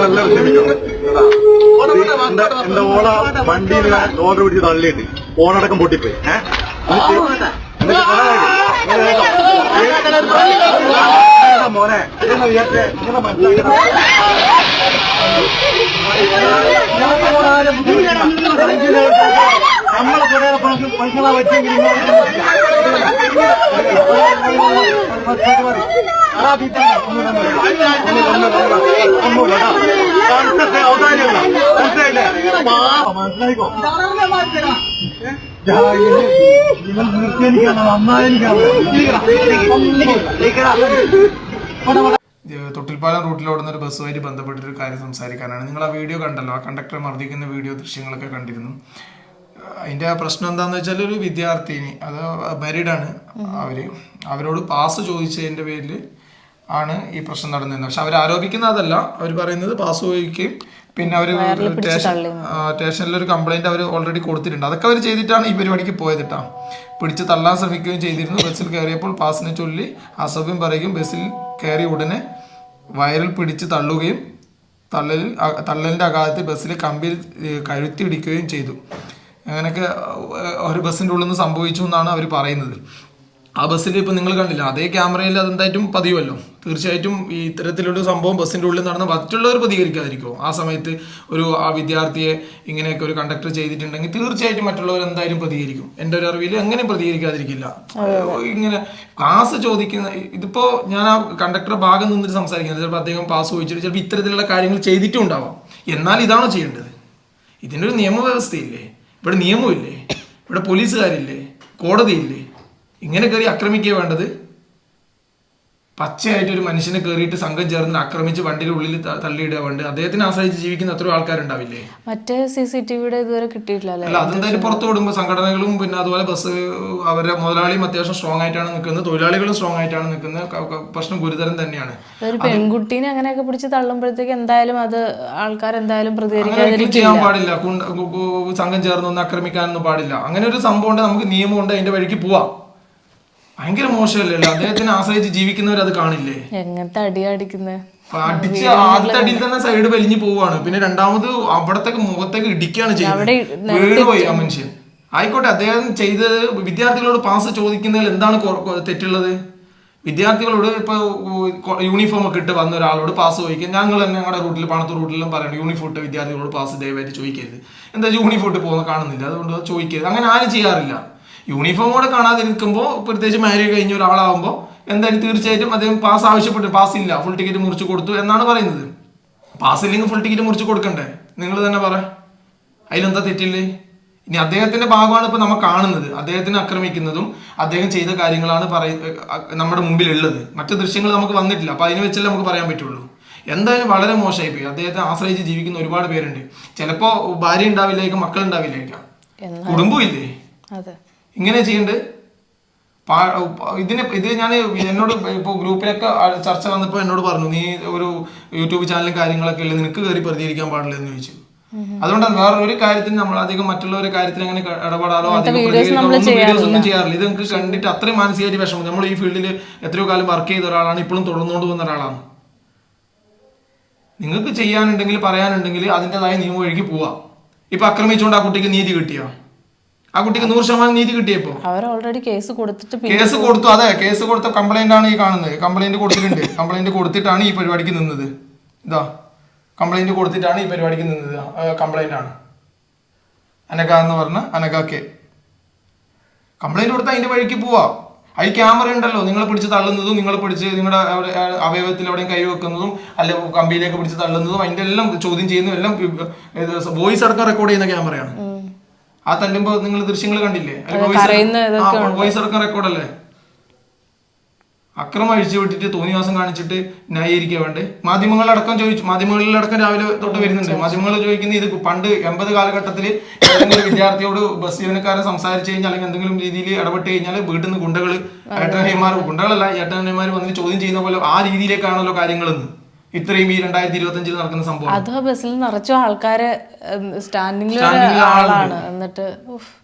മിനിറ്റുകളെല്ലാം ക്ഷമിക്കണം എന്റെ ഓള വണ്ടിയിൽ ഓർഡർ പിടിച്ച് തള്ളിയിട്ട് ഓണടക്കം പൊട്ടിപ്പോയി മോനെ. നമ്മളെ കുറെ പൈസകളെ വെച്ചെങ്കിൽ തൊട്ടിൽപ്പാലം റൂട്ടിലോടുന്ന ഒരു ബസ്സുമായിട്ട് ബന്ധപ്പെട്ടൊരു കാര്യം സംസാരിക്കാനാണ്. നിങ്ങൾ ആ വീഡിയോ കണ്ടല്ലോ. ആ കണ്ടക്ടറെ മർദ്ദിക്കുന്ന വീഡിയോ ദൃശ്യങ്ങളൊക്കെ കണ്ടിരുന്നു. അതിന്റെ പ്രശ്നം എന്താന്ന് വെച്ചാൽ ഒരു വിദ്യാർത്ഥിനി അത് ആണ്. അവർ അവരോട് പാസ് ചോദിച്ചതിന്റെ പേരിൽ ആണ് ഈ പ്രശ്നം നടന്നിരുന്നത്. പക്ഷെ അവർ ആരോപിക്കുന്ന അതല്ല അവർ പറയുന്നത് പാസ് ചോദിക്കുകയും പിന്നെ അവർ സ്റ്റേഷനിൽ ഒരു കംപ്ലൈന്റ് അവർ ഓൾറെഡി കൊടുത്തിട്ടുണ്ട്. അതൊക്കെ അവർ ചെയ്തിട്ടാണ് ഈ പരിപാടിക്ക് പോയത് കേട്ടോ പിടിച്ച് തള്ളാൻ ശ്രമിക്കുകയും ചെയ്തിരുന്നു. ബസ്സിൽ കയറിയപ്പോൾ പാസിനെ ചൊല്ലി അസഭ്യം പറയുകയും ബസ്സിൽ കയറി ഉടനെ വയറിൽ പിടിച്ച് തള്ളുകയും തള്ളലിൽ തള്ളലിന്റെ അകാലത്ത് ബസ്സിൽ കമ്പിയിൽ കഴുത്തിടിക്കുകയും ചെയ്തു. അങ്ങനെയൊക്കെ ഒരു ബസ്സിന്റെ ഉള്ളിൽ നിന്ന് സംഭവിച്ചു എന്നാണ് അവർ പറയുന്നത്. ആ ബസ്സിൽ ഇപ്പം നിങ്ങൾ കണ്ടില്ല അതേ ക്യാമറയിൽ അതെന്തായിട്ടും പതിവല്ലോ തീർച്ചയായിട്ടും ഈ ഇത്തരത്തിലൊരു സംഭവം ബസ്സിന്റെ ഉള്ളിൽ നടന്ന മറ്റുള്ളവർ പ്രതികരിക്കാതിരിക്കുമോ ആ സമയത്ത് ഒരു ആ വിദ്യാർത്ഥിയെ ഇങ്ങനെയൊക്കെ ഒരു കണ്ടക്ടർ ചെയ്തിട്ടുണ്ടെങ്കിൽ തീർച്ചയായിട്ടും മറ്റുള്ളവർ എന്തായാലും പ്രതികരിക്കും. എന്റെ ഒരു അറിവിൽ അങ്ങനെ പ്രതികരിക്കാതിരിക്കില്ല. ഇങ്ങനെ ക്ലാസ് ചോദിക്കുന്ന ഇതിപ്പോൾ ഞാൻ ആ കണ്ടക്ടറുടെ ഭാഗം നിന്നിട്ട് സംസാരിക്കുന്നത് ചിലപ്പോൾ അദ്ദേഹം പാസ് ചോദിച്ചിട്ട് ചിലപ്പോൾ ഇത്തരത്തിലുള്ള കാര്യങ്ങൾ ചെയ്തിട്ടും ഉണ്ടാവാം. എന്നാൽ ഇതാണോ ചെയ്യേണ്ടത്? ഇതിന്റെ ഒരു നിയമവ്യവസ്ഥയില്ലേ? ഇവിടെ നിയമമില്ലേ? ഇവിടെ പോലീസുകാരില്ലേ? കോടതിയില്ലേ? ഇങ്ങനെ കയറി ആക്രമിക്കുക വേണ്ടത്? പച്ചയായിട്ട് ഒരു മനുഷ്യനെ കയറിയിട്ട് സംഘം ചേർന്ന് ആക്രമിച്ച് വണ്ടിയുടെ ഉള്ളിൽ തള്ളിയിടുക വേണ്ട അദ്ദേഹത്തിന് ആശ്രയിച്ച് ജീവിക്കുന്ന അത്രയും ആൾക്കാരുണ്ടാവില്ലേ? മറ്റേ സി സി ടി വിയുടെ ഇതുവരെ കിട്ടിയിട്ടില്ല അല്ല? അതെന്തായാലും പുറത്തു വിടുമ്പോൾ സംഘടനകളും പിന്നെ അതുപോലെ ബസ് അവരുടെ മുതലാളിയും അത്യാവശ്യം സ്ട്രോങ് ആയിട്ടാണ് നിൽക്കുന്നത്. തൊഴിലാളികളും സ്ട്രോങ് ആയിട്ടാണ് നിൽക്കുന്നത്. പ്രശ്നം ഗുരുതരം തന്നെയാണ്. ഒരു പെൺകുട്ടീനെ അങ്ങനെയൊക്കെ പിടിച്ച് തള്ളുമ്പോഴത്തേക്ക് എന്തായാലും അത് ആൾക്കാർ എന്തായാലും പ്രതികരിക്കാൻ ചെയ്യാൻ പാടില്ല. സംഘം ചേർന്നൊന്നും ആക്രമിക്കാനൊന്നും പാടില്ല. അങ്ങനെ ഒരു സംഭവം ഉണ്ട്. നമുക്ക് നിയമമുണ്ട്. അതിന്റെ വഴിക്ക് പോവാം. ഭയങ്കര മോശമല്ലേ അദ്ദേഹത്തിനെ ആശ്രയിച്ച് ജീവിക്കുന്നവർ അത് കാണില്ലേ? എങ്ങനത്തെ അടി അടിക്കുന്നത് അടിച്ച് ആദ്യത്തെ അടിയിൽ തന്നെ. സൈഡ് വലിഞ്ഞു പോവാണ്. പിന്നെ രണ്ടാമത് അവിടത്തേക്ക് മുഖത്തേക്ക് ഇടിക്കുകയാണ് ചെയ്യുന്നത് പോയി ആ മനുഷ്യൻ. ആയിക്കോട്ടെ അദ്ദേഹം ചെയ്തത് വിദ്യാർത്ഥികളോട് പാസ് ചോദിക്കുന്നതിൽ എന്താണ് തെറ്റുള്ളത്? വിദ്യാർത്ഥികളോട് ഇപ്പൊ യൂണിഫോം ഒക്കെ ഇട്ട് വന്ന ഒരാളോട് പാസ് ചോദിക്കുക ഞങ്ങൾ തന്നെ ഞങ്ങളുടെ റൂട്ടിൽ പണത്തൂർ റൂട്ടിലും പറയണം. യൂണിഫോം ഇട്ട് വിദ്യാർത്ഥികളോട് പാസ് ദയവായിട്ട് ചോദിക്കരുത്. എന്താ യൂണിഫോം ഇട്ട് പോകുന്ന കാണുന്നില്ല. അതുകൊണ്ട് അത് ചോദിക്കരുത്. അങ്ങനെ ആരും ചെയ്യാറില്ല. യൂണിഫോമോടെ കാണാതിരിക്കുമ്പോൾ പ്രത്യേകിച്ച് മാര്യേജ് കഴിഞ്ഞ ഒരാളാവുമ്പോൾ എന്തായാലും തീർച്ചയായിട്ടും അദ്ദേഹം പാസ് ആവശ്യപ്പെട്ടു. പാസ് ഇല്ല. ഫുൾ ടിക്കറ്റ് മുറിച്ച് കൊടുത്തു എന്നാണ് പറയുന്നത്. പാസ് ഇല്ലെങ്കിൽ ഫുൾ ടിക്കറ്റ് മുറിച്ച് കൊടുക്കണ്ടേ? നിങ്ങൾ തന്നെ പറ. അതിലെന്താ തെറ്റില്ലേ? ഇനി അദ്ദേഹത്തിന്റെ ഭാഗമാണ് ഇപ്പൊ നമ്മൾ കാണുന്നത്. അദ്ദേഹത്തിനെ ആക്രമിക്കുന്നതും അദ്ദേഹം ചെയ്ത കാര്യങ്ങളാണ് പറയ നമ്മുടെ മുമ്പിൽ ഉള്ളത് മറ്റു ദൃശ്യങ്ങൾ നമുക്ക് വന്നിട്ടില്ല. അപ്പൊ അതിനെ വെച്ചല്ലേ നമുക്ക് പറയാൻ പറ്റുള്ളൂ. എന്തായാലും വളരെ മോശമായി പോയി. അദ്ദേഹത്തെ ആശ്രയിച്ച് ജീവിക്കുന്ന ഒരുപാട് പേരുണ്ട്. ചിലപ്പോ ഭാര്യ ഉണ്ടാവില്ലായിരിക്കും മക്കൾ ഉണ്ടാവില്ലായിരിക്കാം കുടുംബം ഇല്ലേ? അതെ. ഇങ്ങനെ ചെയ്യണ്ട്. ഇതിന് ഇത് ഞാൻ എന്നോട് ഇപ്പോൾ ഗ്രൂപ്പിലൊക്കെ ചർച്ച വന്നപ്പോൾ എന്നോട് പറഞ്ഞു നീ ഒരു യൂട്യൂബ് ചാനലും കാര്യങ്ങളൊക്കെ ഇല്ലേ? നിനക്ക് കയറി പ്രതികരിക്കാൻ പാടില്ല? എന്ന് ചോദിച്ചു. അതുകൊണ്ടാണ് വേറെ ഒരു കാര്യത്തിന് നമ്മൾ അധികം മറ്റുള്ളവരുടെ കാര്യത്തിൽ അങ്ങനെ ഇടപെടാലോ അധികം വീഡിയോസ് ഒന്നും ചെയ്യാറില്ല. ഇത് നമുക്ക് കണ്ടിട്ട് അത്രയും മാനസികമായിട്ട് വിഷമം. നമ്മൾ ഈ ഫീൽഡിൽ എത്രയോ കാലം വർക്ക് ചെയ്ത ഒരാളാണ് ഇപ്പോഴും തുടർന്നുകൊണ്ട് പോകുന്ന ഒരാളാണ്. നിങ്ങൾക്ക് ചെയ്യാനുണ്ടെങ്കിൽ പറയാനുണ്ടെങ്കിൽ അതിന്റെതായ നിയമം ഒഴുകി പോവാം. ഇപ്പൊ ആക്രമിച്ചുകൊണ്ട് ആ കുട്ടിക്ക് നീതി കിട്ടിയോ? ആ കുട്ടിക്ക് നൂറ് ശതമാനം നീതി കിട്ടിയപ്പോ? അവർ ഓൾറെഡി കേസ് കൊടുത്തിട്ട് പിന്നെ കേസ് കൊടുത്തു അതെ കേസ് കൊടുത്ത കംപ്ലൈന്റ് ആണ് ഈ കാണുന്നത്. കംപ്ലൈന്റ് കൊടുത്തിട്ടുണ്ട്. കംപ്ലൈന്റ് കൊടുത്തിട്ടാണ് ഈ പരിപാടിക്ക് നിന്നത്. ഇതാ കംപ്ലൈന്റ് കൊടുത്തിട്ടാണ് ഈ പരിപാടിക്ക് നിന്നത്. കംപ്ലൈന്റ് ആണ്. അനക എന്ന് പറഞ്ഞ അനക കെ. കംപ്ലൈന്റ് കൊടുത്ത അതിന്റെ വഴിക്ക് പോവാ. അതിൽ ക്യാമറ ഉണ്ടല്ലോ. നിങ്ങളെ പിടിച്ച് തള്ളുന്നതും നിങ്ങളെ പിടിച്ച് നിങ്ങളുടെ അവയവത്തിൽ എവിടെയും കൈ വെക്കുന്നതും അല്ലെ കമ്പിയിലേക്ക് പിടിച്ച് തള്ളുന്നതും അതിന്റെ എല്ലാം ചോദ്യം ചെയ്യുന്നതും എല്ലാം വോയിസ് അടക്കം റെക്കോർഡ് ചെയ്യുന്ന ക്യാമറയാണ് ആ തല്ലുമ്പോ നിങ്ങൾ ദൃശ്യങ്ങൾ കണ്ടില്ലേ? വോയിസ് അടക്കം റെക്കോർഡല്ലേ അക്രമം അഴിച്ചു വിട്ടിട്ട് തോന്നിവാസം കാണിച്ചിട്ട് ന്യായീകരിക്കുക വേണ്ടേ? മാധ്യമങ്ങളടക്കം ചോദിച്ചു മാധ്യമങ്ങളിലടക്കം രാവിലെ തൊട്ട് വരുന്നുണ്ട്. മാധ്യമങ്ങൾ ചോദിക്കുന്ന ഇത് പണ്ട് എൺപത് കാലഘട്ടത്തിൽ ഏതെങ്കിലും വിദ്യാർത്ഥിയോട് ബസ് ജീവനക്കാരൻ സംസാരിച്ചു കഴിഞ്ഞാൽ അല്ലെങ്കിൽ എന്തെങ്കിലും രീതിയിൽ ഇടപെട്ട് കഴിഞ്ഞാൽ വീട്ടിൽ നിന്ന് ഗുണ്ടകൾ ഏട്ടനഹിമാർ ഗുണ്ടകളല്ല ഏട്ടനഹിമാർ വന്നിട്ട് ചോദ്യം ചെയ്യുന്ന പോലെ ആ രീതിയിലേക്കാണല്ലോ കാര്യങ്ങളെന്ന്. ഇത്രയും ഈ രണ്ടായിരത്തി ഇരുപത്തി നടക്കുന്ന സംഭവം. അത് ബസ്സിൽ നിറച്ചു ആൾക്കാര് സ്റ്റാൻഡിങ്ങിൽ ആളാണ്. എന്നിട്ട് തോന്നി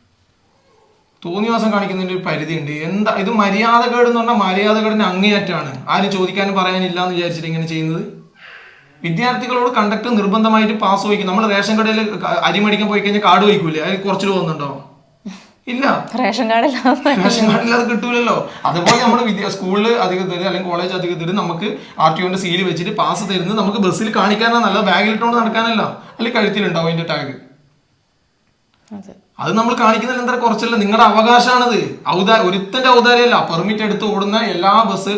തോന്നിവാസം കാണിക്കുന്നതിന്റെ ഒരു പരിധി ഉണ്ട് എന്താ ഇത് മര്യാദകേട് എന്ന് പറഞ്ഞാൽ മര്യാദകേടിന് അങ്ങേയറ്റാണ് ആരും ചോദിക്കാനും പറയാനില്ല എന്ന് വിചാരിച്ചിട്ട് ഇങ്ങനെ ചെയ്യുന്നത്. വിദ്യാർത്ഥികളോട് കണ്ടക്ടർ നിർബന്ധമായിട്ട് പാസ് വഹിക്കും നമ്മൾ റേഷൻ കടയിൽ അരി മേടിക്കാൻ പോയി കഴിഞ്ഞാൽ കാർഡ് വയ്ക്കൂലേ അതിൽ കുറച്ച് പോകുന്നുണ്ടോ ഇല്ല. റേഷൻ കാർഡ് റേഷൻ കാർഡില്ലാതെ കിട്ടൂലല്ലോ. അതുപോലെ നമ്മൾ സ്കൂളിൽ സ്കൂളിൽ തരും അല്ലെങ്കിൽ കോളേജ് അധികൃതർ നമുക്ക് ആർ ടി ഒന്റെ സീൽ വെച്ചിട്ട് പാസ് തരുന്നത് നമുക്ക് ബസ്സിൽ കാണിക്കാനാ നല്ല ബാഗിലിട്ടുകൊണ്ട് നടക്കാനല്ല. അല്ലെങ്കിൽ കഴുത്തിലുണ്ടാവും അതിന്റെ ടാഗ്. അതെ. അത് നമ്മൾ കാണിക്കുന്നതിൽ എന്താ കുറച്ചല്ല നിങ്ങളുടെ അവകാശമാണത് ഔദാ ഒരുത്തന്റെ ഔദാര്യമല്ല പെർമിറ്റ് എടുത്ത് ഓടുന്ന എല്ലാ ബസ്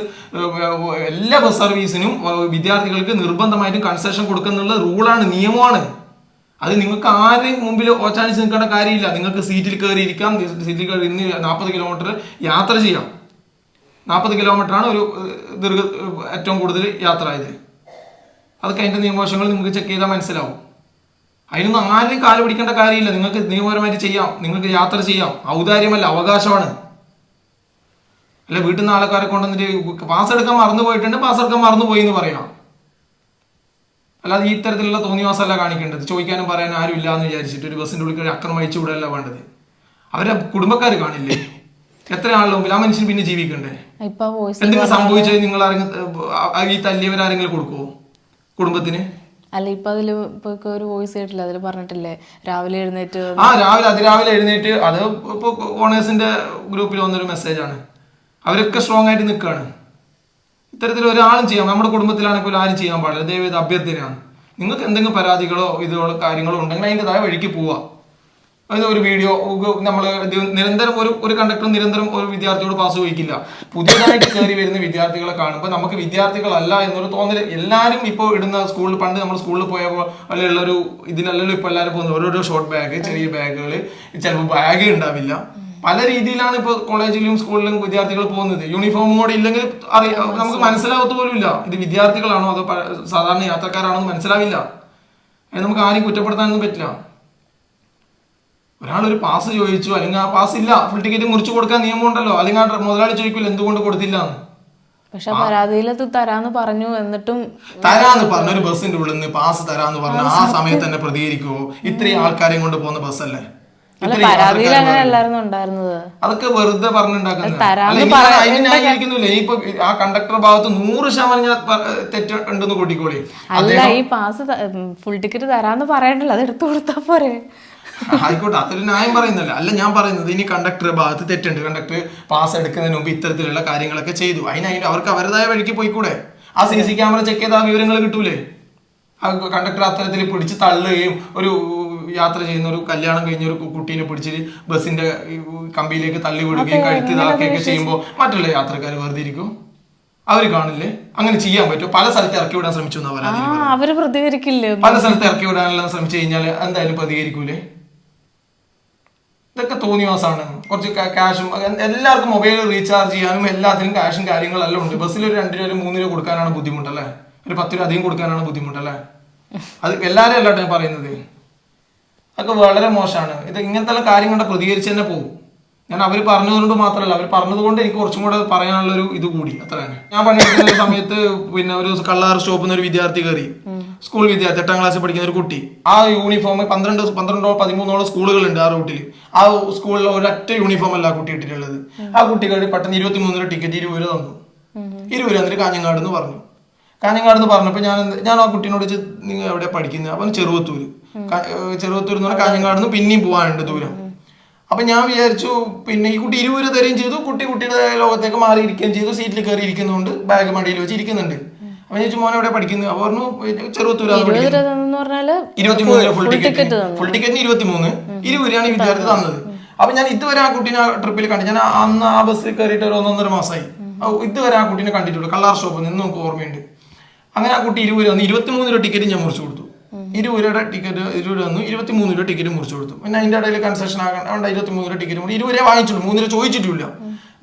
എല്ലാ ബസ് സർവീസിനും വിദ്യാർത്ഥികൾക്ക് നിർബന്ധമായിട്ടും കൺസെഷൻ കൊടുക്കുന്നുള്ള റൂളാണ് നിയമമാണ്. അത് നിങ്ങൾക്ക് ആരെയും മുമ്പിൽ ഓച്ചാനിച്ച് നിൽക്കേണ്ട കാര്യമില്ല. നിങ്ങൾക്ക് സീറ്റിൽ കയറി ഇരിക്കാം. സീറ്റിൽ കയറി ഇന്ന് നാൽപ്പത് കിലോമീറ്റർ യാത്ര ചെയ്യാം. നാൽപ്പത് കിലോമീറ്ററാണ് ഒരു ദീർഘ ഏറ്റവും കൂടുതൽ യാത്ര ആയത്. അതൊക്കെ അതിന്റെ നിയമവശങ്ങൾ നിങ്ങൾക്ക് ചെക്ക് ചെയ്താൽ മനസ്സിലാവും. അതിനൊന്നും ആരെയും കാൽ പിടിക്കേണ്ട കാര്യമില്ല. നിങ്ങൾക്ക് നിയമപരമായിട്ട് ചെയ്യാം. നിങ്ങൾക്ക് യാത്ര ചെയ്യാം. ഔദാര്യമല്ല അവകാശമാണ്. അല്ല വീട്ടിൽ നിന്ന് ആൾക്കാരെ കൊണ്ടുവന്നിട്ട് പാസ് എടുക്കാൻ മറന്നു പോയിട്ടുണ്ട് പാസ് എടുക്കാൻ മറന്നു പോയി എന്ന് പറയാം. അല്ലാതെ ഈ തരത്തിലുള്ള തോന്നിവാസമല്ല കാണിക്കേണ്ടത്. ചോദിക്കാനും പറയാനും ആരും ഇല്ല എന്ന് വിചാരിച്ചിട്ട് ഒരു ബസ്സിന്റെ ഉള്ളിൽ അക്രമം അയച്ചു വിടല്ല വേണ്ടത്. അവരെ കുടുംബക്കാർ കാണില്ലേ? എത്ര ആളുകൾ മുമ്പിൽ ആ മനുഷ്യൻ പിന്നെ ജീവിക്കണ്ടേ? എന്തെങ്കിലും സംഭവിച്ചത് നിങ്ങൾ ആരെങ്കിലും ഈ തല്ലിയവരാരെങ്കിലും കൊടുക്കുവോ? കുടുംബത്തിന്? അല്ല ഇപ്പൊ അതിൽ ഇപ്പൊ ഒരു വോയിസ് കേട്ടില്ല. അതിൽ പറഞ്ഞിട്ടില്ലേ? രാവിലെ എഴുന്നേറ്റ് ആ രാവിലെ അതിരാവിലെ എഴുന്നേറ്റ് അത് ഇപ്പൊ ഓണേഴ്സിന്റെ ഗ്രൂപ്പിൽ വന്നൊരു മെസ്സേജാണ് അവരൊക്കെ സ്ട്രോങ് ആയിട്ട് നിൽക്കുകയാണ് ഇത്തരത്തിൽ ഒരാളും ചെയ്യാം. നമ്മുടെ കുടുംബത്തിലാണെങ്കിൽ പോലും ആരും ചെയ്യാൻ പാടില്ല. ദൈവം ഇത് അഭ്യർത്ഥനയാണ്. നിങ്ങൾക്ക് എന്തെങ്കിലും പരാതികളോ ഇതോ കാര്യങ്ങളോ ഉണ്ടെങ്കിൽ അതിന്റെതായ വഴിക്ക് പോവാം അതിന് ഒരു വീഡിയോ നമ്മൾ നിരന്തരം ഒരു ഒരു കണ്ടക്ടർ നിരന്തരം ഒരു വിദ്യാർത്ഥിയോട് പാസ് ചോദിക്കില്ല. പുതിയതായിട്ട് കയറി വരുന്ന വിദ്യാർത്ഥികളെ കാണുമ്പോൾ നമുക്ക് വിദ്യാർത്ഥികളല്ല എന്നൊരു തോന്നൽ എല്ലാവരും ഇപ്പോൾ ഇടുന്ന സ്കൂളിൽ പണ്ട് നമ്മൾ സ്കൂളിൽ പോയപ്പോൾ ഉള്ള ഒരു ഇതിലല്ലല്ലോ ഇപ്പോൾ എല്ലാവരും പോകുന്നത്. ഓരോരോ ഷോർട്ട് ബാഗ് ചെറിയ ബാഗുകൾ ചിലപ്പോൾ ബാഗ് ഉണ്ടാവില്ല. പല രീതിയിലാണ് ഇപ്പോൾ കോളേജിലും സ്കൂളിലും വിദ്യാർത്ഥികൾ പോകുന്നത്. യൂണിഫോം കൂടെ ഇല്ലെങ്കിൽ അറിയാം നമുക്ക് മനസ്സിലാവത്ത പോലും ഇല്ല ഇത് വിദ്യാർത്ഥികളാണോ അതോ സാധാരണ യാത്രക്കാരാണോ എന്ന് മനസ്സിലാവില്ല. അത് നമുക്ക് ആരും കുറ്റപ്പെടുത്താനൊന്നും പറ്റില്ല. ഒരാൾ ഒരു പാസ് ചോദിച്ചു അല്ലെങ്കിൽ ആ പാസ് ഇല്ല ഫുൾ ടിക്കറ്റ് മുറിച്ചു കൊടുക്കാൻ നിയമം ഉണ്ടല്ലോ അല്ലെങ്കിൽ ആ മുതലാളി ചോദിക്കില്ല എന്തുകൊണ്ട് കൊടുത്തില്ല എന്ന്. പക്ഷെ പരാതിയിലത് തരാന്ന് പറഞ്ഞു എന്നിട്ടും തരാന്ന് പറഞ്ഞ ഒരു ബസ്സിന്റെ ഉള്ളിൽ നിന്ന് പാസ് തരാന്ന് പറഞ്ഞു ആ സമയത്ത് തന്നെ പ്രതികരിക്കുവോ? ഇത്രയും ആൾക്കാരെയും കൊണ്ട് പോകുന്ന ബസ്സല്ലേ? അല്ല പരാതിയിൽ യാത്രക്കാരെ അങ്ങനെ അല്ലായിരുന്നു ഉണ്ടായിരുന്നത്. അതൊക്കെ വെറുതെ പറഞ്ഞിട്ടുണ്ടാക്കുന്നില്ല ഇപ്പൊ ആ കണ്ടക്ടർ ഭാഗത്ത് നൂറ് ശതമാനം ഞാൻ തെറ്റ് ഉണ്ടെന്ന് കൂട്ടിക്കോളി. അല്ല ഈ പാസ് ഫുൾ ടിക്കറ്റ് തരാന്ന് പറയണ്ടല്ലോ. അത് എടുത്തു കൊടുത്താ പോരെ. ആയിക്കോട്ടെ അതൊരു ന്യായം പറയുന്നില്ല. അല്ല ഞാൻ പറയുന്നത് ഇനി കണ്ടക്ടർ ഭാഗത്ത് തെറ്റുണ്ട്. കണ്ടക്ടർ പാസ് എടുക്കുന്നതിന് മുമ്പ് ഇത്തരത്തിലുള്ള കാര്യങ്ങളൊക്കെ ചെയ്തു. അതിന് അതിന് അവർക്ക് അവരുടേതായ വഴിക്ക് പോയിക്കൂടെ? ആ സി സി ക്യാമറ ചെക്ക് ചെയ്ത് ആ വിവരങ്ങൾ കിട്ടൂലേ? ആ കണ്ടക്ടർ അത്തരത്തിൽ പിടിച്ച് തള്ളുകയും ഒരു യാത്ര ചെയ്യുന്ന ഒരു കല്യാണം കഴിഞ്ഞ ഒരു കുട്ടീനെ പിടിച്ച് ബസ്സിന്റെ കമ്പിയിലേക്ക് തള്ളി വിടുകയും കഴുത്തി ഇതാക്കുകയൊക്കെ ചെയ്യുമ്പോൾ മറ്റുള്ള യാത്രക്കാർ വെറുതെ ഇരിക്കും. അവർ കാണില്ലേ? അങ്ങനെ ചെയ്യാൻ പറ്റും പല സ്ഥലത്ത് ഇറക്കി വിടാൻ ശ്രമിച്ചു അവർ പ്രതികരിക്കില്ലേ പല സ്ഥലത്ത് ഇറക്കി വിടാനെല്ലാം ശ്രമിച്ചു കഴിഞ്ഞാൽ എന്തായാലും പ്രതികരിക്കൂലേ? ഇതൊക്കെ തോന്നിവാസാണ്. കുറച്ച് ക്യാഷും എല്ലാവർക്കും മൊബൈൽ റീചാർജ് ചെയ്യാനും എല്ലാത്തിനും ക്യാഷും കാര്യങ്ങളെല്ലാം ഉണ്ട്. ബസ്സിൽ ഒരു രണ്ട് രൂപ മൂന്ന് രൂപ കൊടുക്കാനാണ് ബുദ്ധിമുട്ടല്ലേ? ഒരു പത്ത് രൂപ അധികം കൊടുക്കാനാണ് ബുദ്ധിമുട്ടല്ലേ? അത് എല്ലാവരും അല്ലാട്ടെ ഞാൻ പറയുന്നത്. അതൊക്കെ വളരെ മോശമാണ്. ഇത് ഇങ്ങനത്തെ കാര്യങ്ങളുടെ പ്രതികരിച്ച് തന്നെ പോകും. ഞാൻ അവർ പറഞ്ഞതുകൊണ്ട് മാത്രമല്ല അവർ പറഞ്ഞതുകൊണ്ട് എനിക്ക് കുറച്ചും കൂടെ പറയാനുള്ള ഒരു ഇത് കൂടി. അത്ര തന്നെ. ഞാൻ പണിയെടുക്കുന്ന സമയത്ത് പിന്നെ ഒരു കള്ളാർ സ്റ്റോപ്പിൽ നിന്ന് ഒരു വിദ്യാർത്ഥി കയറി. സ്കൂൾ വിദ്യാർത്ഥി എട്ടാം ക്ലാസ്സിൽ പഠിക്കുന്ന ഒരു കുട്ടി. ആ യൂണിഫോം പന്ത്രണ്ട് പന്ത്രണ്ടോ പതിമൂന്നോളം സ്കൂളുകളുണ്ട് ആ റൂട്ടിൽ ആ സ്കൂളിൽ ഒരൊറ്റ യൂണിഫോം അല്ല ആ കുട്ടി ഇട്ടിട്ടുള്ളത്. ആ കുട്ടി കയറി പെട്ടെന്ന് ഇരുപത്തി മൂന്നിന് ടിക്കറ്റ് ഇരുപത് രൂപ തന്നു. ഇരുപത് രൂപ എന്നിട്ട് കാഞ്ഞങ്ങാട് എന്ന് പറഞ്ഞു. കാഞ്ഞങ്ങാട് എന്ന് പറഞ്ഞപ്പോൾ ഞാൻ ഞാൻ ആ കുട്ടീനോട് നിങ്ങൾ എവിടെ പഠിക്കുന്നത് അപ്പൊ ചെറുവത്തൂര്. ചെറുവത്തൂർ എന്ന് പറഞ്ഞാൽ കാഞ്ഞങ്ങാട് നിന്ന് പിന്നെയും പോകാനുണ്ട് ദൂരം. അപ്പൊ ഞാൻ വിചാരിച്ചു പിന്നെ ഈ കുട്ടി ഇരുപത് രൂപ തരികയും ചെയ്തു. കുട്ടി കുട്ടിയുടെ ലോകത്തേക്ക് മാറിയിരിക്കുകയും ചെയ്തു. സീറ്റിൽ കയറി ഇരിക്കുന്നുണ്ട് ബാഗ് മടിയിൽ വെച്ച് ഇരിക്കുന്നുണ്ട്. അപ്പൊ ഞാൻ ചോദിച്ചു മോനെ എവിടെ പഠിക്കുന്നത് അപ്പൊ പറഞ്ഞു ചെറുവത്തൂരാണ് ഇരുപത് പഠിക്കുന്നത് രൂപ എന്ന് പറഞ്ഞാൽ ഇരുപത്തിമൂന്ന് ഫുൾ ടിക്കറ്റ് ഫുൾ ടിക്കറ്റിന് ഇരുപത്തിമൂന്ന്. ഇരുപത് രൂപയാണ് ഈ വിദ്യാർത്ഥി തന്നത്. അപ്പൊ ഞാൻ ഇതുവരെ ആ കുട്ടീനെ ട്രിപ്പിൽ കണ്ടു ഞാൻ അന്ന് ആ ബസ്സിൽ കയറിയിട്ട് ഒരു ഒന്നൊന്നര മാസമായി ഇതുവരെ ആ കുട്ടീനെ കണ്ടിട്ടുള്ളൂ. കള്ളാർ ഷോപ്പ് നിന്ന് നമുക്ക് ഓർമ്മയുണ്ട്. അങ്ങനെ ആ കുട്ടി ഇരുപത് രൂപ തന്നു. ഇരുപത്തിമൂന്ന് രൂപ ടിക്കറ്റ് ഞാൻ മുറിച്ചു കൊടുത്തു. ഇരുപത് രൂപയുടെ ടിക്കറ്റ് ഇരുപത് വന്നു ഇരുപത്തിമൂന്ന് രൂപ ടിക്കറ്റ് മുറിച്ചു കൊടുത്തു. പിന്നെ അതിന്റെ ഇടയിൽ കൺസെഷൻ ആകണം അതുകൊണ്ട് ഇരുപത്തിമൂന്ന് രൂപ ടിക്കറ്റ് മുറി ഇരുപത് രൂപ വാങ്ങിച്ചുള്ളൂ. മൂന്ന് രൂപ ചോദിച്ചിട്ടില്ല.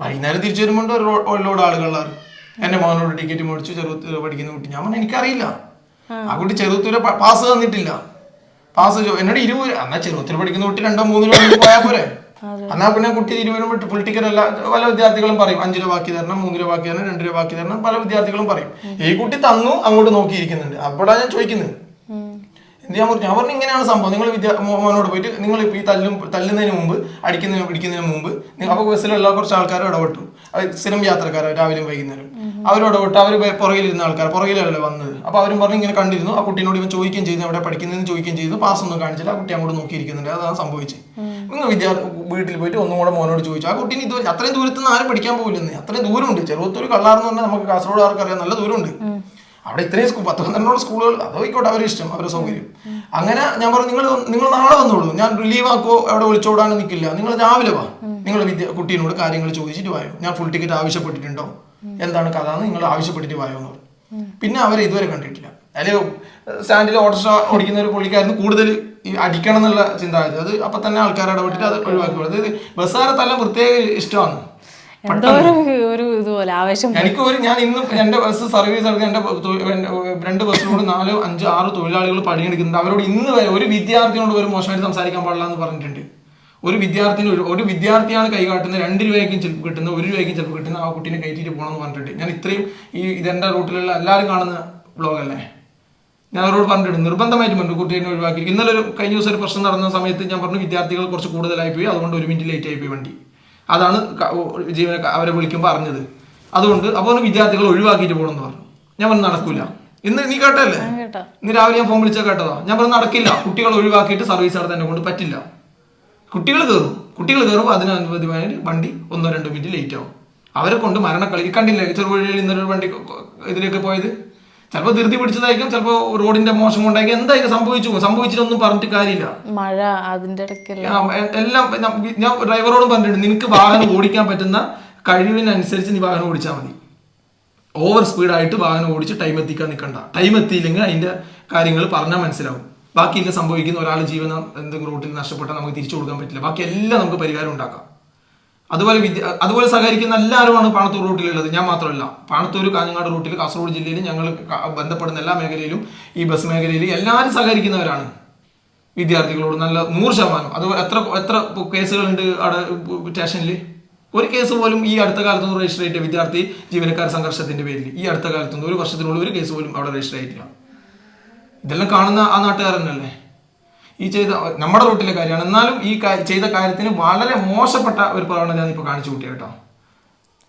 വൈകുന്നേരം തിരിച്ചു വരുമ്പോൾ ഒരു ലോഡ് ആളുകളാണ് എന്റെ മോനോട് ടിക്കറ്റ് മേടിച്ചു ചെറുത്തൂര് പഠിക്കുന്ന കുട്ടി. ഞാൻ പറഞ്ഞു എനിക്കറിയില്ല. ആ. കുട്ടി ചെറുത്തൂര് പാസ് തന്നിട്ടില്ല. പാസ് എന്നോട് ഇരുപത് എന്നാ ചെറുത്തൂര് പഠിക്കുന്ന കുട്ടി രണ്ടോ മൂന്നോ രൂപ പോയാൽ പോരെ? എന്നാ പിന്നെ കുട്ടി ഇരുപതിനും ഫുൾ ടിക്കറ്റ് അല്ല പല വിദ്യാർത്ഥികളും പറയും അഞ്ചു രൂപ ബാക്കി തരണം മൂന്ന് രൂപ ബാക്കി തരണം രണ്ട് രൂപ ബാക്കി തരണം പല വിദ്യാർത്ഥികളും പറയും. ഈ കുട്ടി തന്നു അങ്ങോട്ട് നോക്കിയിരിക്കുന്നുണ്ട്. അപ്പോഴാണ് ഞാൻ ചോദിക്കുന്നത്. ഞാൻ പറഞ്ഞു പറഞ്ഞു ഇങ്ങനെയാണ് സംഭവം. നിങ്ങൾ വിദ്യാ മോനോട് പോയിട്ട് നിങ്ങൾ ഈ തല്ലും തല്ലുന്നതിന് മുമ്പ് അടിക്കുന്നതിന് പിടിക്കുന്നതിന് മുമ്പ് അപ്പോൾ അപ്പൊ ബസ്സിലുള്ള കുറച്ച് ആൾക്കാർ ഇടപെട്ടു. സ്ഥിരം യാത്രക്കാർ രാവിലെയും വൈകുന്നേരം. അവർ ഇടപെട്ടു അവർ പുറകിലിരുന്ന ആൾക്കാർ പുറകിലല്ലേ വന്നത്. അപ്പോൾ അവരും പറഞ്ഞു ഇങ്ങനെ കണ്ടിരുന്നു. ആ കുട്ടീനോട് ഇവൻ ചോദിക്കുകയും ചെയ്തു അവിടെ പഠിക്കുന്നതെന്ന് ചോദിക്കുകയും ചെയ്തു. പാസ് ഒന്നും കാണിച്ചില്ല. ആ കുട്ടി അങ്ങോട്ട് നോക്കിയിരിക്കുന്നുണ്ട്. അതാണ് സംഭവിച്ചത് ഇന്ന് വിദ്യാർത്ഥി വീട്ടിൽ പോയിട്ട് ഒന്നും കൂടെ മോനോട് ചോദിച്ചു. ആ കുട്ടീനെ ഇതുവരെ അത്രയും ദൂരത്തുനിന്ന് ആരും പഠിക്കാൻ പോകില്ലെന്ന് അത്രയും ദൂരമുണ്ട്. ചെറുപ്പത്തൊരു കള്ളാർന്ന് പറഞ്ഞാൽ നമുക്ക് കാസർഗോഡ് ആർക്കറിയാം. നല്ല ദൂരമുണ്ട്. അവിടെ ഇത്രയും സ്കൂൾ പത്ത് പന്ത്രണ്ടോളം സ്കൂളുകൾ അതായിക്കോട്ടെ അവരുടെ ഇഷ്ടം അവരുടെ സൗകര്യം. അങ്ങനെ ഞാൻ പറഞ്ഞു നിങ്ങൾ നിങ്ങൾ നാളെ വന്നോളൂ. ഞാൻ ലീവ് ആക്കോ അവിടെ വിളിച്ചോടാനും നിൽക്കില്ല നിങ്ങൾ രാവിലെ വാ. നിങ്ങൾ വിദ്യ കുട്ടീനോട് കാര്യങ്ങൾ ചോദിച്ചിട്ട് വായോ? ഞാൻ ഫുൾ ടിക്കറ്റ് ആവശ്യപ്പെട്ടിട്ടുണ്ടോ? എന്താണ് കഥ എന്ന് നിങ്ങൾ ആവശ്യപ്പെട്ടിട്ട് വായോ എന്ന് പറഞ്ഞു. പിന്നെ അവരെ ഇതുവരെ കണ്ടിട്ടില്ല. അതിൽ സ്റ്റാൻഡിൽ ഓട്ടോ ഓടിക്കുന്ന ഒരു പുള്ളിക്കായിരുന്നു കൂടുതൽ ഈ അടിക്കണം എന്നുള്ള ചിന്താഗതി അത് അപ്പൊ തന്നെ ആൾക്കാർ ഇടപെട്ടിട്ട് അത് ഒഴിവാക്കി. അതായത് ബസ്സുകാരെ തല്ല പ്രത്യേക ഇഷ്ടമാണ്. എന്തോ ഒരു ഇതുപോലെ ആവേശം എനിക്ക് ഒരു ഞാൻ ഇന്ന് എന്റെ ബസ് സർവീസ് എടുക്കാൻ എന്റെ രണ്ട് ബസ്സിനോട് നാലോ അഞ്ച് ആറ് തൊഴിലാളികൾ പണിയെടുക്കുന്നുണ്ട്. അവരോട് ഇന്ന് വരെ ഒരു വിദ്യാർത്ഥിയോട് ഒരു മോശമായിട്ട് സംസാരിക്കാൻ പാടില്ല എന്ന് പറഞ്ഞിട്ടുണ്ട്. ഒരു വിദ്യാർത്ഥിന് ഒരു ഒരു വിദ്യാർത്ഥിയാണ് കൈ കാട്ടുന്നത്. രണ്ട് രൂപയ്ക്കും ചിലപ്പോൾ കിട്ടുന്ന ഒരു രൂപയ്ക്കും ചിലപ്പോൾ കിട്ടുന്ന ആ കുട്ടീനെ കയറ്റിയിട്ട് പോകണമെന്ന് പറഞ്ഞിട്ടുണ്ട്. ഞാൻ ഇത്രയും ഈ ഇതെന്റെ റൂട്ടിലുള്ള എല്ലാവരും കാണുന്ന ബ്ലോഗല്ലേ ഞാൻ അവരോട് പറഞ്ഞിട്ടുണ്ട്. നിർബന്ധമായിട്ട് പറഞ്ഞു കുട്ടീനെ ഒഴിവാക്കി. ഇന്നലെ ഒരു കഴിഞ്ഞ ദിവസം ഒരു പ്രശ്നം നടന്ന സമയത്ത് ഞാൻ പറഞ്ഞു വിദ്യാർത്ഥികൾ കുറച്ച് കൂടുതലായി പോയി. അതുകൊണ്ട് ഒരു മിനിറ്റ് ലേറ്റ് ആയി പോയി വണ്ടി. അതാണ് ജീവനക്കാർ അവരെ വിളിക്കുമ്പോൾ അറിഞ്ഞത്. അതുകൊണ്ട് അപ്പോൾ വിദ്യാർത്ഥികൾ ഒഴിവാക്കിയിട്ട് പോകണം എന്ന് പറഞ്ഞു. ഞാൻ പറഞ്ഞു നടക്കൂല. ഇന്ന് നീ കേട്ടല്ലേ കേട്ടോ ഇന്ന് രാവിലെ ഞാൻ ഫോൺ വിളിച്ചാൽ കേട്ടതാ. ഞാൻ പറഞ്ഞു നടക്കില്ല. കുട്ടികൾ ഒഴിവാക്കിയിട്ട് സർവീസ് നടത്താൻ എന്നെ കൊണ്ട് പറ്റില്ല. കുട്ടികൾ കയറും കുട്ടികൾ കയറുമ്പോൾ അതിനനുബന്ധമായി വണ്ടി ഒന്നോ രണ്ടോ മിനിറ്റ് ലേറ്റ് ആവും. അവരെ കൊണ്ട് മരണക്കളി കണ്ടില്ലേ? ചെറുപുഴയിൽ ഇന്നൊരു വണ്ടി ഇതിലേക്ക് പോയത്? ചിലപ്പോൾ ധൃതി പിടിച്ചതായിരിക്കും ചിലപ്പോൾ റോഡിന്റെ മോശം കൊണ്ടായിരിക്കും. എന്തായിരിക്കും സംഭവിച്ചു പോകും. സംഭവിച്ചിട്ടൊന്നും പറഞ്ഞിട്ട് കാര്യമില്ല. മഴ അതിന്റെ ഇടയ്ക്കല്ല? ആ, എ- എല്ലാം ഞാൻ- ഞാൻ ഡ്രൈവറോടും പറഞ്ഞിട്ടുണ്ട് നിനക്ക് വാഹനം ഓടിക്കാൻ പറ്റുന്ന കഴിവിനനുസരിച്ച് നീ വാഹനം ഓടിച്ചാൽ മതി. ഓവർ സ്പീഡായിട്ട് വാഹനം ഓടിച്ച് ടൈം എത്തിക്കാൻ നിൽക്കണ്ട ടൈം എത്തിയില്ലെങ്കിൽ അതിന്റെ കാര്യങ്ങൾ പറഞ്ഞാൽ മനസ്സിലാവും. ബാക്കി ബാക്കിയില്ല സംഭവിക്കുന്ന ഒരാളുടെ ജീവൻ എന്തെങ്കിലും റൂട്ടിൽ നഷ്ടപ്പെട്ടാൽ നമുക്ക് തിരിച്ചു കൊടുക്കാൻ പറ്റില്ല. ബാക്കി എല്ലാം നമുക്ക് പരിഹാരം ഉണ്ടാക്കാം. അതുപോലെ വിദ്യ അതുപോലെ സഹകരിക്കുന്ന എല്ലാവരുമാണ് പാണത്തൂർ റൂട്ടിലുള്ളത്. ഞാൻ മാത്രമല്ല. പാണത്തൂർ കാഞ്ഞങ്ങാട് റൂട്ടിൽ കാസർഗോഡ് ജില്ലയിൽ ഞങ്ങൾ ബന്ധപ്പെടുന്ന എല്ലാ മേഖലയിലും ഈ ബസ് മേഖലയിൽ എല്ലാവരും സഹകരിക്കുന്നവരാണ് വിദ്യാർത്ഥികളോട്. നല്ല നൂറ് ശതമാനം. അതുപോലെ എത്ര എത്ര കേസുകളുണ്ട് അവിടെ സ്റ്റേഷനിൽ ഒരു കേസ് പോലും ഈ അടുത്ത കാലത്തൊന്നും രജിസ്റ്റർ ആയിട്ട് വിദ്യാർത്ഥി ജീവനക്കാർ സംഘർഷത്തിന്റെ പേരിൽ ഈ അടുത്ത കാലത്തൊന്നും ഒരു വർഷത്തിനുള്ളിൽ ഒരു കേസ് പോലും അവിടെ രജിസ്റ്റർ ആയിട്ടില്ല ഇതെല്ലാം കാണുന്ന ആ നാട്ടുകാരനല്ലേ? ഈ ചെയ്ത നമ്മുടെ റൂട്ടിലെ കാര്യമാണ്. എന്നാലും ഈ ചെയ്ത കാര്യത്തിന് വളരെ മോശപ്പെട്ട ഒരു പ്രവണത ഞാൻ ഇപ്പോൾ കാണിച്ചു കൂട്ടിയ കേട്ടോ.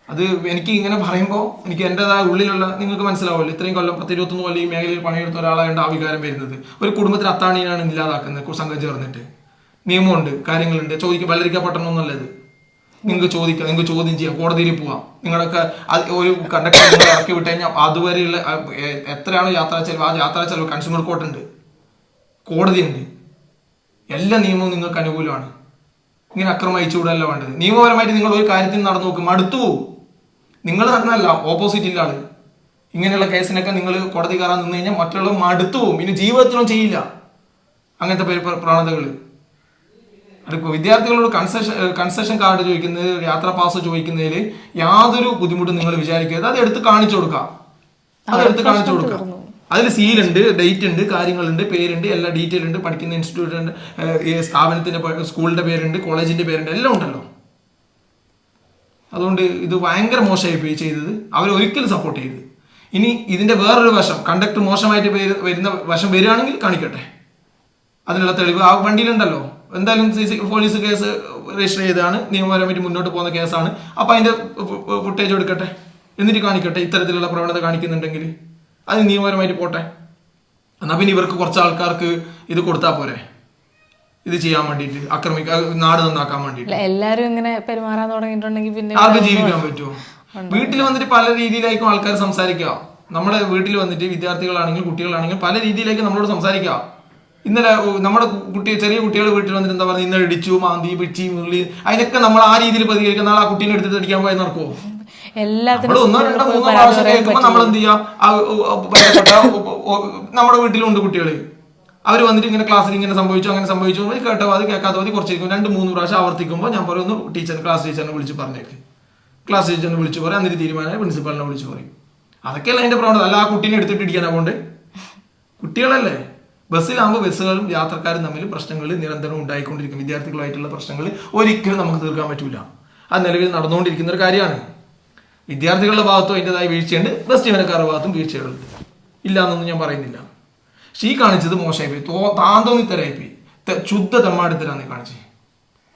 അത് എനിക്ക് ഇങ്ങനെ പറയുമ്പോൾ എനിക്ക് എന്റെതായ ഉള്ളിലുള്ള നിങ്ങൾക്ക് മനസ്സിലാവുമല്ലോ. ഇത്രയും കൊല്ലം പത്ത് ഇരുപത്തൊന്ന് കൊല്ലം ഈ മേഖലയിൽ പണിയെടുത്ത ഒരാളായതുകൊണ്ട് ആ വികാരം വരുന്നത്. ഒരു കുടുംബത്തിന് അത്താണിയാണ് ഇല്ലാതാക്കുന്നത് സംഘം ചേർന്നിട്ട്. നിയമമുണ്ട് കാര്യങ്ങളുണ്ട്. ചോദിക്കുക പട്ടണം എന്നുള്ളത് നിങ്ങൾക്ക് ചോദിക്കാം നിങ്ങൾക്ക് ചോദ്യം ചെയ്യാം. കോടതിയിൽ പോവാം. നിങ്ങളൊക്കെ ഒരു കണ്ടക്ടർ ഇറക്കി വിട്ട് കഴിഞ്ഞാൽ അതുവരെയുള്ള എത്രയാണോ യാത്രാ ചെലവ്? ആ യാത്രാ ചെലവ് കൺസ്യൂമർ കോർട്ടുണ്ട് കോടതിയുണ്ട്. എല്ലാ നിയമവും നിങ്ങൾക്ക് അനുകൂലമാണ്. ഇങ്ങനെ അക്രമം അയച്ചുകൂടല്ല വേണ്ടത്. നിയമപരമായിട്ട് നിങ്ങൾ ഒരു കാര്യത്തിൽ നടന്നു നോക്കും അടുത്തു പോകും നിങ്ങൾ നടന്നല്ല ഓപ്പോസിറ്റ് ഇല്ല ആൾ. ഇങ്ങനെയുള്ള കേസിനൊക്കെ നിങ്ങൾ കോടതി കയറാൻ നിന്ന് കഴിഞ്ഞാൽ മറ്റുള്ളവർ മടുത്തു പോകും ഇനി ജീവിതത്തിലും ചെയ്യില്ല അങ്ങനത്തെ പരി- പ്ര- പ്രവണതകൾ അതിപ്പോൾ വിദ്യാർത്ഥികളോട് കൺസെഷൻ കൺസെഷൻ കാർഡ് ചോദിക്കുന്നത് യാത്രാ പാസ് ചോദിക്കുന്നതിൽ യാതൊരു ബുദ്ധിമുട്ടും നിങ്ങൾ വിചാരിക്കരുത്. അത് എടുത്ത് കാണിച്ചു കൊടുക്കാം. അത് എടുത്ത് കാണിച്ചു കൊടുക്കാം. അതിൽ സീലുണ്ട് ഡേറ്റ് ഉണ്ട് കാര്യങ്ങളുണ്ട് പേരുണ്ട് എല്ലാ ഡീറ്റെയിൽ ഉണ്ട് പഠിക്കുന്ന ഇൻസ്റ്റിറ്റ്യൂട്ട് ഉണ്ട് ഏഹ് ഈ സ്ഥാപനത്തിന്റെ പേ- സ്കൂളിന്റെ പേരുണ്ട് കോളേജിന്റെ പേരുണ്ട് എല്ലാം ഉണ്ടല്ലോ. അതുകൊണ്ട് ഇത് ഭയങ്കര മോശമായി പോയി ചെയ്തത്. അവർ ഒരിക്കലും സപ്പോർട്ട് ചെയ്ത് ഇനി ഇതിന്റെ വേറൊരു വശം കണ്ടക്ടർ മോശമായിട്ട് വരുന്ന വശം വരികയാണെങ്കിൽ കാണിക്കട്ടെ. അതിനുള്ള തെളിവ് ആ വണ്ടിയിലുണ്ടല്ലോ. എന്തായാലും C C police case register ചെയ്തതാണ് നിയമപരമായിട്ട് മുന്നോട്ട് പോകുന്ന കേസാണ്. അപ്പം അതിന്റെ ഫുട്ടേജ് എടുക്കട്ടെ. എന്നിട്ട് കാണിക്കട്ടെ ഇത്തരത്തിലുള്ള പ്രവണത കാണിക്കുന്നുണ്ടെങ്കിൽ അത് നിയമപരമായിട്ട് പോട്ടെ. എന്നാൽ പിന്നെ ഇവർക്ക് കുറച്ച് ആൾക്കാർക്ക് ഇത് കൊടുത്താൽ പോരെ. ഇത് ചെയ്യാൻ വേണ്ടിയിട്ട് ആക്രമിക്കാൻ നാട് നന്നാക്കാൻ വേണ്ടിയിട്ട്. എല്ലാരും ഇങ്ങനെ പെരുമാറാൻ തുടങ്ങിയിട്ടുണ്ടെങ്കിൽ പിന്നെ ആർക്ക് ജീവിക്കാൻ പറ്റുമോ? വീട്ടിൽ വന്നിട്ട് പല രീതിയിലായിരിക്കും ആൾക്കാർ സംസാരിക്കുക. നമ്മുടെ വീട്ടിൽ വന്നിട്ട് വിദ്യാർത്ഥികളാണെങ്കിൽ കുട്ടികളാണെങ്കിൽ പല രീതിയിലേക്ക് നമ്മളോട് സംസാരിക്കുക. ഇന്നലെ നമ്മുടെ കുട്ടി ചെറിയ കുട്ടികൾ വീട്ടിൽ വന്നിട്ട് എന്താ പറയുക ഇന്നലെ ഇടിച്ചു മാന്തി പിച്ചി മുള്ളി അതിനൊക്കെ നമ്മൾ ആ രീതിയിൽ പ്രതികരിക്കുന്ന നാളെ ആ കുട്ടീനെ എടുത്തിട്ട് അടിക്കാൻ പോയി നടക്കുമോ എല്ലാത്തിനും ഒന്നോ രണ്ടോ മൂന്നോ പ്രാവശ്യം കേൾക്കുമ്പോൾ നമ്മൾ എന്ത് നമ്മുടെ വീട്ടിലുണ്ട് കുട്ടികൾ അവർ വന്നിട്ട് ഇങ്ങനെ ക്ലാസ്സിൽ ഇങ്ങനെ സംഭവിച്ചു അങ്ങനെ സംഭവിച്ചു കേട്ടോ അത് കേൾക്കാത്ത മതി കുറച്ച് രണ്ട് മൂന്ന് പ്രാവശ്യം ആവർത്തിക്കുമ്പോൾ ഞാൻ പറയുന്നു ടീച്ചർ ക്ലാസ് ടീച്ചറിനെ വിളിച്ച് പറഞ്ഞേക്ക്. ക്ലാസ് ടീച്ചറിനെ വിളിച്ച് പറയും എന്നിട്ട് തീരുമാനം പ്രിൻസിപ്പാളിനെ വിളിച്ച് പറയും. അതൊക്കെയല്ല അതിന്റെ പ്രവണത? അല്ല ആ കുട്ടീനെ എടുത്തിട്ട് ഇടിക്കാനാ അതുകൊണ്ട് കുട്ടികളല്ലേ? ബസ്സിലാകുമ്പോൾ ബസ്സുകളും യാത്രക്കാരും തമ്മിൽ പ്രശ്നങ്ങൾ നിരന്തരം ഉണ്ടായിക്കൊണ്ടിരിക്കും. വിദ്യാർത്ഥികളുമായിട്ടുള്ള പ്രശ്നങ്ങൾ ഒരിക്കലും നമുക്ക് തീർക്കാൻ പറ്റൂല. അത് നിലവിൽ നടന്നുകൊണ്ടിരിക്കുന്ന ഒരു കാര്യമാണ്. വിദ്യാർത്ഥികളുടെ ഭാഗത്തും അതിന്റെതായ വീഴ്ചയുണ്ട് ബസ് ജീവനക്കാരുടെ ഭാഗത്തും വീഴ്ചകളുണ്ട്. ഇല്ല എന്നൊന്നും ഞാൻ പറയുന്നില്ല. പക്ഷേ ഈ കാണിച്ചത് മോശമായി പോയി തോ താൻ തോന്നി പോയി ശുദ്ധ തമ്മാടിത്തരാന്ന് കാണിച്ചത്.